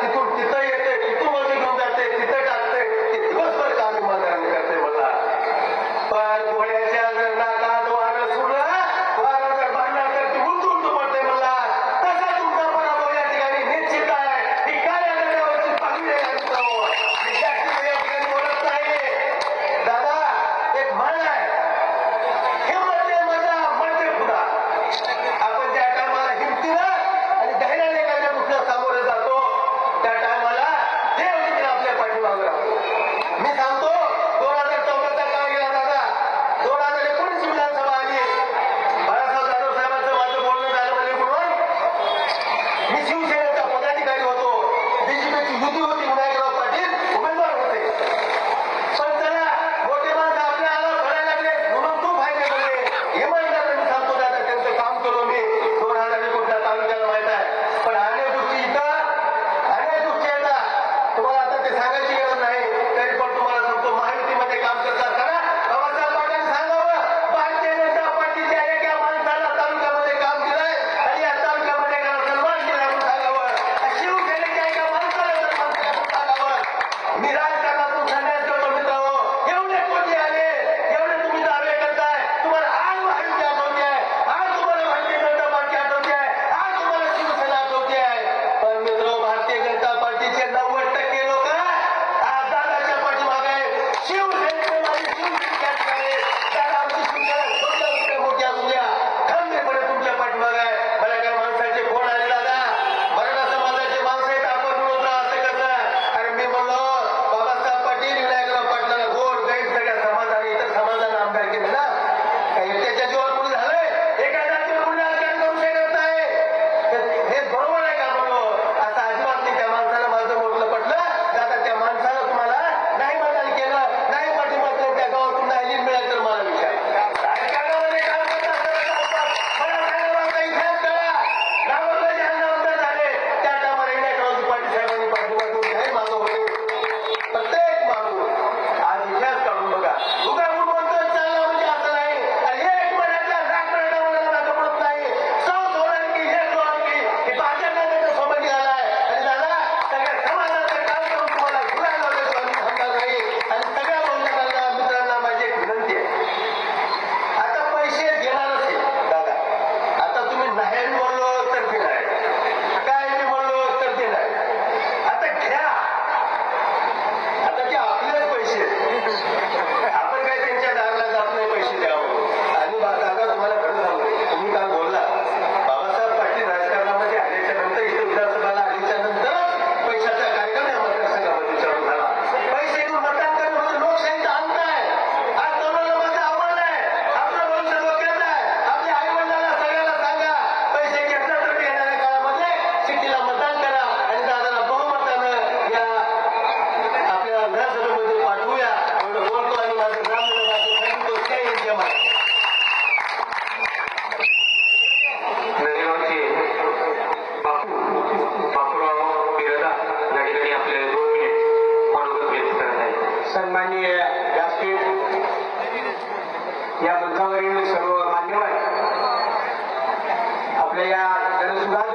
तिथून तिथं येते तिथून या मंचावरील सर्व मान्यवर आपल्या या जनसुधार